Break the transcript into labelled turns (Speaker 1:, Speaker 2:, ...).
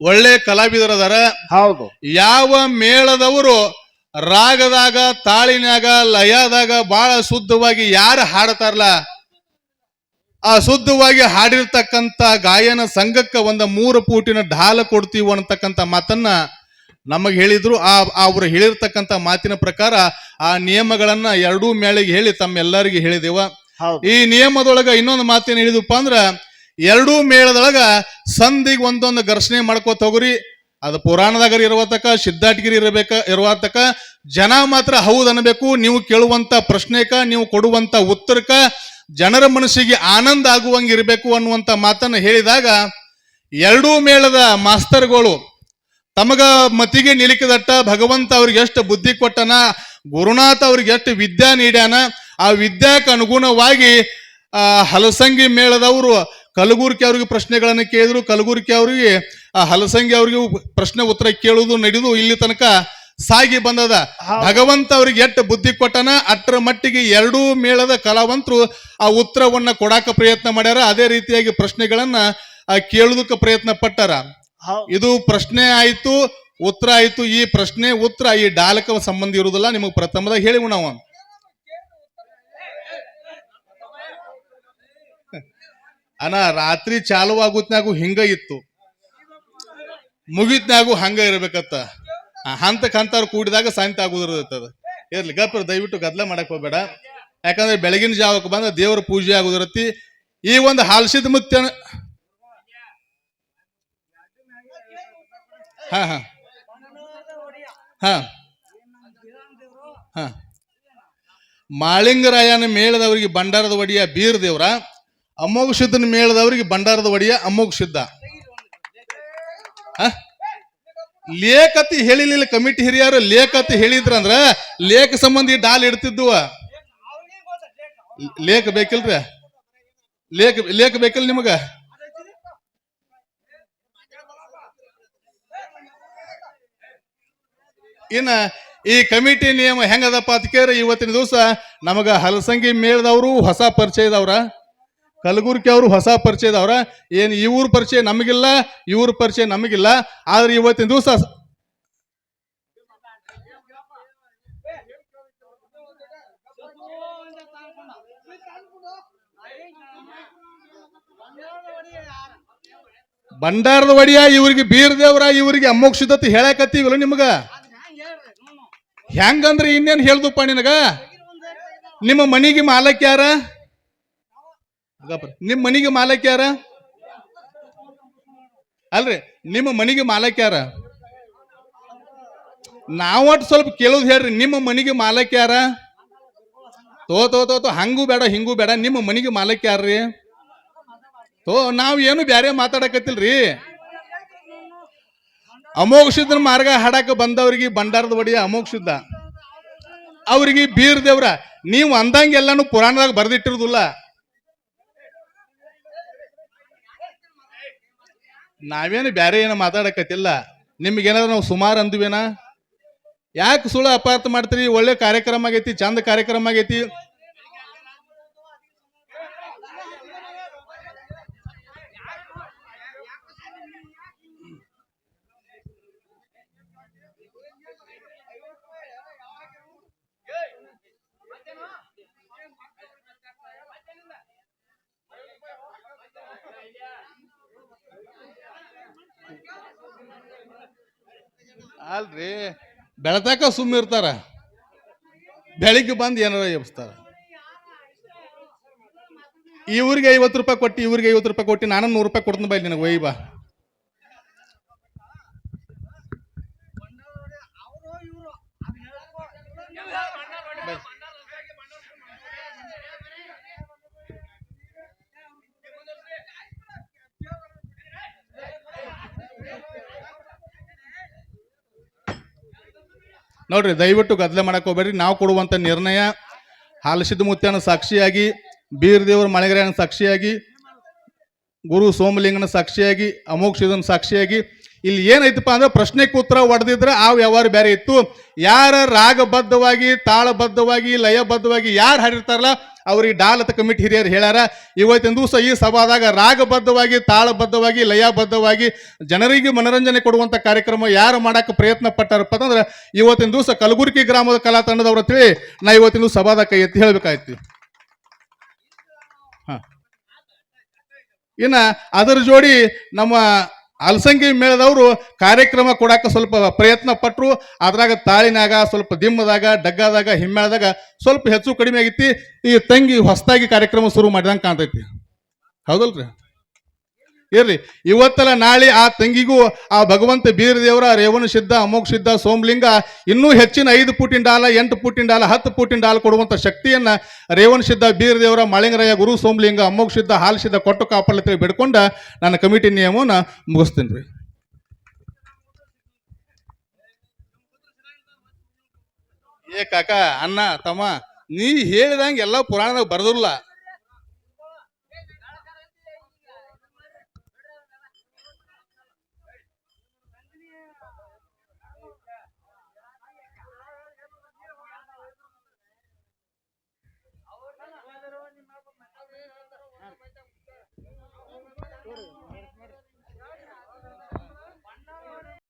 Speaker 1: ಒಳ್ಳೆ ಕಲಾವಿದರದಾರ.
Speaker 2: ಹೌದು.
Speaker 1: ಯಾವ ಮೇಳದವರು ರಾಗದಾಗ ತಾಳಿನಾಗ ಲಯದಾಗ ಬಹಳ ಶುದ್ಧವಾಗಿ ಯಾರು ಹಾಡತಾರಲ್ಲ ಆ ಶುದ್ಧವಾಗಿ ಹಾಡಿರ್ತಕ್ಕಂಥ ಗಾಯನ ಸಂಘಕ್ಕೆ ಒಂದು ಮೂರು ಪೂಟಿನ ಢಾಲ ಕೊಡ್ತೀವಿ ಅನ್ನತಕ್ಕಂಥ ಮಾತನ್ನ ನಮಗೆ ಹೇಳಿದ್ರು. ಆ ಅವ್ರು ಹೇಳಿರ್ತಕ್ಕಂಥ ಮಾತಿನ ಪ್ರಕಾರ ಆ ನಿಯಮಗಳನ್ನ ಎರಡೂ ಮೇಳಿಗೆ ಹೇಳಿ ತಮ್ಮೆಲ್ಲರಿಗೆ ಹೇಳಿದೆವ. ಈ ನಿಯಮದೊಳಗ ಇನ್ನೊಂದು ಮಾತೇನು ಹೇಳಿದಪ್ಪ ಅಂದ್ರ ಎರಡೂ ಮೇಳದೊಳಗ ಸಂಧಿಗೆ ಒಂದೊಂದು ಘರ್ಷಣೆ ಮಾಡ್ಕೋತ ಹೋಗ್ರಿ. ಅದು ಪುರಾಣದಾಗ ಇರುವತಕ, ಸಿದ್ಧಾಟಗಿರಿ ಇರಬೇಕ, ಇರುವತಕ, ಜನ ಮಾತ್ರ ಹೌದು ಅನ್ಬೇಕು. ನೀವು ಕೇಳುವಂತ ಪ್ರಶ್ನೆಕ, ನೀವು ಕೊಡುವಂತ ಉತ್ತರಕ ಜನರ ಮನಸ್ಸಿಗೆ ಆನಂದ ಆಗುವಂಗೆ ಇರಬೇಕು ಅನ್ನುವಂತ ಮಾತನ್ನ ಹೇಳಿದಾಗ ಎರಡೂ ಮೇಳದ ಮಾಸ್ತರ್ಗಳು ತಮಗ ಮತಿಗೆ ನಿಲಿಕಿದಟ್ಟ ಭಗವಂತ ಅವ್ರಿಗೆ ಎಷ್ಟು ಬುದ್ಧಿ ಕೊಟ್ಟನ, ಗುರುನಾಥ ಅವ್ರಿಗೆ ಎಷ್ಟು ವಿದ್ಯಾ ನೀಡ್ಯಾನ, ಆ ವಿದ್ಯಾಕ್ಕೆ ಅನುಗುಣವಾಗಿ ಹಲಸಂಗಿ ಮೇಳದವರು ಕಲಬುರ್ಗಿ ಅವರಿಗೆ ಪ್ರಶ್ನೆಗಳನ್ನು ಕೇಳಿದ್ರು. ಕಲಬುರ್ಗಿ ಅವರಿಗೆ ಆ ಹಲಸಂಗಿ ಅವರಿಗೆ ಪ್ರಶ್ನೆ ಉತ್ತರ ಕೇಳುವುದು ನಡೆದು ಇಲ್ಲಿ ತನಕ ಸಾಗಿ ಬಂದದ. ಭಗವಂತ ಅವ್ರಿಗೆ ಎಟ್ಟು ಬುದ್ಧಿ ಕೊಟ್ಟನ? ಅಟ್ರ ಮಟ್ಟಿಗೆ ಎರಡೂ ಮೇಳದ ಕಲಾವಂತರು ಆ ಉತ್ತರವನ್ನ ಕೊಡಾಕ ಪ್ರಯತ್ನ ಮಾಡ್ಯಾರ. ಅದೇ ರೀತಿಯಾಗಿ ಪ್ರಶ್ನೆಗಳನ್ನ ಕೇಳುದಕ್ಕೆ ಪ್ರಯತ್ನ ಪಟ್ಟಾರ. ಇದು ಪ್ರಶ್ನೆ ಆಯ್ತು ಉತ್ತರ ಆಯ್ತು. ಈ ಪ್ರಶ್ನೆ ಉತ್ತರ ಈ ಡಾಲಕ ಸಂಬಂಧ ಇರುವುದಿಲ್ಲ ನಿಮಗೆ ಪ್ರಥಮದಾಗ ಹೇಳಿವು ನಾವು. ಅನ ರಾತ್ರಿ ಚಾಲು ಆಗುತ್ನಾಗು ಹಿಂಗ ಇತ್ತು. ಮುಗಿತ್ನಾಗು ಹಂಗ ಇರ್ಬೇಕತ್ತ. ಹಂತ ಹಂತಕ್ ಹಂತಾರು ಕೂಡಿದಾಗ ಸಾಯಂತ ಆಗುದಿರ್ತದ. ಇರ್ಲಿ, ಗಪ್ರ, ದಯವಿಟ್ಟು ಗದ್ಲ ಮಾಡಕ್ ಹೋಗ್ಬೇಡ. ಯಾಕಂದ್ರೆ ಬೆಳಗಿನ ಜಾವಕ್ಕೆ ಬಂದ ದೇವರ ಪೂಜೆ ಆಗುದಿರತ್ತಿ. ಈ ಒಂದು ಹಾಲ್ಸಿದ ಮುತ್ಯ ಹಾ ಮಾಳಿಂಗರಾಯನ ಮೇಳದವರಿಗೆ ಬಂಡಾರದ ಒಡಿಯ ಬೀರ್ ದೇವ್ರ ಅಮೋಘ ಸಿದ್ಧನ ಮೇಳದವ್ರಿಗೆ ಭಂಡಾರದ ಒಡೆಯ ಅಮೋಘ ಶುದ್ಧ? ಲೇಖತಿ ಹೇಳಿಲಿಲ್ಲ ಕಮಿಟಿ ಹಿರಿಯರು, ಲೇಖತಿ ಹೇಳಿದ್ರಂದ್ರ ಲೇಖ ಸಂಬಂಧಿ ಡಾಲ್ ಇಡ್ತಿದ್ದುವ. ಲೇಖ ಬೇಕಿಲ್ರಿ? ಲೇಖ ಲೇಖ ಬೇಕಿಲ್ಲ ನಿಮಗ? ಇನ್ನ ಈ ಕಮಿಟಿ ನಿಯಮ ಹೆಂಗದಪ್ಪ ಅಂತ ಇವತ್ತಿನ ದಿವಸ ನಮಗ ಹಲಸಂಗಿ ಮೇಳದವರು ಹೊಸ ಪರಿಚಯದವ್ರ. ಕಲಗುರ್ಕಿ ಅವರು ಹೊಸ ಪರಿಚಯದವ್ರ ಏನು ಇವ್ರ ಪರಿಚಯ ನಮಗಿಲ್ಲ ಇವ್ರ ಪರಿಚಯ ನಮಗಿಲ್ಲ. ಆದ್ರೆ ಇವತ್ತಿನ ದಿವಸ ಭಂಡಾರದ ಒಡಿಯ ಇವ್ರಿಗೆ ಬೀರ್ ದೇವ್ರ ಇವ್ರಿಗೆ ಅಮೋಘ ಹೇಳಕತ್ತೀವಲ್ಲ ನಿಮ್ಗ? ಹೆಂಗಂದ್ರೆ ಇನ್ನೇನು ಹೇಳ್ದಪ್ಪ ನಿನಗ? ನಿಮ್ಮ ಮನೆಗೆ ಮಾಲಕ್ ಯಾರ ಗಪ್ರ. ನಿಮ್ಮ ಮನಿಗೆ ಮಾಲಕ್ ಯಾರ? ಅಲ್ರಿ, ನಿಮ್ಮ ಮನಿಗೆ ಮಾಲಕ್ ಯಾರ? ನಾವಟ್ ಸ್ವಲ್ಪ ಕೇಳೋದು ಹೇಳ್ರಿ, ನಿಮ್ಮ ಮನಿಗೆ ಮಾಲಕ್ ಯಾರ? ತೋ ತೋ ತೋ ತೋ, ಹಂಗೂ ಬೇಡ, ಹಿಂಗೂ ಬೇಡ, ನಿಮ್ಮ ಮನಿಗೆ ಮಾಲಕ್ ಯಾರ್ರಿ? ತೋ, ನಾವ್ ಏನು ಬ್ಯಾರೆ ಮಾತಾಡಕತ್ತಿಲ್ರಿ. ಸಿದ್ಧನ ಮಾರ್ಗ ಹಾಡಕ ಬಂದವ್ರಿಗೆ ಭಂಡಾರದ ಒಡೆಯ ಅಮೋಘ ಸಿದ್ಧ ಅವ್ರಿಗೆ ಬೀರ್ ದೇವ್ರ, ನೀವು ಅಂದಂಗೆಲ್ಲಾನು ಪುರಾಣದಾಗ ಬರ್ದಿಟ್ಟಿರುದಿಲ್ಲ. ನಾವೇನು ಬ್ಯಾರೆ ಏನು ಮಾತಾಡಕತ್ತಿಲ್ಲ. ನಿಮ್ಗೇನಾದ್ರು ನಾವು ಸುಮಾರು ಅಂದ್ವೇನಾ? ಯಾಕೆ ಸುಳ್ಳು ಅಪಾರ್ಥ ಮಾಡ್ತೀರಿ? ಒಳ್ಳೆ ಕಾರ್ಯಕ್ರಮ ಆಗೈತಿ, ಚಂದ ಕಾರ್ಯಕ್ರಮ ಆಗೈತಿ. ಅಲ್ರಿ. ಬೆಳತಾಕ ಸುಮ್ಮ ಇರ್ತಾರ. ಬೆಳಿಗ್ಗೆ ಬಂದು ಏನಾರ ಎಬ್ಸ್ತಾರ. ಇವ್ರಿಗೆ ಐವತ್ತು ರೂಪಾಯಿ ಕೊಟ್ಟು ಇವ್ರಿಗೆ ಐವತ್ತು ರೂಪಾಯಿ ಕೊಟ್ಟು ನಾನು ನೂರು ರೂಪಾಯಿ ಕೊಡ್ತೀನಿ ಬಾ ನಿನಗೆ, ಒಯ್ ಬಾ. ನೋಡ್ರಿ, ದಯವಿಟ್ಟು ಗದ್ದಲ ಮಾಡಕ್ ಹೋಗ್ಬೇಡ್ರಿ. ನಾವು ಕೊಡುವಂತ ನಿರ್ಣಯ ಹಾಲಸಿದ್ದ ಮುತ್ಯನ ಸಾಕ್ಷಿಯಾಗಿ, ಬೀರ್ ಮಳೆಗರೆಯನ್ನು ಮಳೆಗರೆಯನ ಸಾಕ್ಷಿಯಾಗಿ, ಗುರು ಸೋಮಲಿಂಗನ ಸಾಕ್ಷಿಯಾಗಿ ಅಮೋಕ್ಷ ಶಿವನ ಸಾಕ್ಷಿಯಾಗಿ. ಇಲ್ಲಿ ಏನೈತಪ್ಪ ಅಂದ್ರೆ ಪ್ರಶ್ನೆಗೆ ಉತ್ತರ ಹೊಡೆದಿದ್ರೆ ಆ ವ್ಯವಹಾರ ಬೇರೆ ಇತ್ತು. ಯಾರ ರಾಗಬದ್ಧವಾಗಿ, ತಾಳಬದ್ಧವಾಗಿ, ಲಯಬದ್ಧವಾಗಿ ಯಾರು ಹಾಡಿರ್ತಾರಲ್ಲ ಅವ್ರಿಗೆ ಡಾಲತ ಕಮಿಟಿ ಹಿರಿಯರು ಹೇಳ್ಯಾರ, ಇವತ್ತಿನ ದಿವಸ ಈ ಸಭಾದಾಗ ರಾಗಬದ್ಧವಾಗಿ, ತಾಳಬದ್ಧವಾಗಿ, ಲಯಬದ್ಧವಾಗಿ ಜನರಿಗೆ ಮನರಂಜನೆ ಕೊಡುವಂಥ ಕಾರ್ಯಕ್ರಮ ಯಾರು ಮಾಡಕ್ಕೆ ಪ್ರಯತ್ನ ಪಟ್ಟಾರಪ್ಪ ಅಂತಂದ್ರೆ, ಇವತ್ತಿನ ದಿವಸ ಕಲಬುರಗಿ ಗ್ರಾಮದ ಕಲಾ ತಂಡದವ್ರ ತಿಳಿ ನಾ ಇವತ್ತಿನ ದಿವಸ ಸಭಾದ ಕೈ ಎತ್ತಿ ಹೇಳ್ಬೇಕಾಯ್ತು. ಹಾಂ. ಇನ್ನ ಅದರ ಜೋಡಿ ನಮ್ಮ ಅಲಸಂಗಿ ಮೇಳದವರು ಕಾರ್ಯಕ್ರಮ ಕೊಡಾಕ ಸ್ವಲ್ಪ ಪ್ರಯತ್ನ ಪಟ್ಟರು ಅದ್ರಾಗ ತಾಳಿನಾಗ ಸ್ವಲ್ಪ ದಿಮ್ಮದಾಗ, ಡಗ್ಗಾದಾಗ ಹಿಮ್ಮೇಳದಾಗ ಸ್ವಲ್ಪ ಹೆಚ್ಚು ಕಡಿಮೆ ಆಗೈತಿ ಈ ತಂಗಿ ಹೊಸದಾಗಿ ಕಾರ್ಯಕ್ರಮ ಶುರು ಮಾಡಿದಂಗೆ ಕಾಣ್ತೈತಿ. ಹೌದಲ್ರಿ? ಇರ್ರಿ ಇವತ್ತಲ್ಲ ನಾಳೆ ಆ ತಂಗಿಗೂ ಆ ಭಗವಂತ ಬೀರದೇವರ, ರೇವಣ ಸಿದ್ಧ ಸಿದ್ಧ, ಸೋಮಲಿಂಗ ಇನ್ನೂ ಹೆಚ್ಚಿನ ಐದು ಪುಟಿನ ಡಾಲ, ಎಂಟು ಪುಟಿನ ಡಾಲ, ಹತ್ತು ಪುಟಿನ ಡಾಲ ಕೊಡುವಂತ ಶಕ್ತಿಯನ್ನ ರೇವಣ ಸಿದ್ಧ, ಬೀರದೇವರ ಮಾಳಿಂಗರಾಯ ಗುರು ಸೋಮಲಿಂಗ, ಅಮೋಘ ಸಿದ್ಧ, ಹಾಲು ಸಿದ್ಧ, ಕೊಟ್ಟು ಕಾಪಾಡಲಿ ಬಿಡ್ಕೊಂಡ ನನ್ನ ಕಮಿಟಿ ನಿಯಮವನ್ನು ಮುಗಿಸ್ತೀನಿ ರೀ. ಏ ಕಾಕ, ಅಣ್ಣ, ತಮ್ಮ, ನೀ ಹೇಳಿದಂಗೆ ಎಲ್ಲ ಪುರಾಣದಾಗ ಬರ್ದಿಲ್ಲ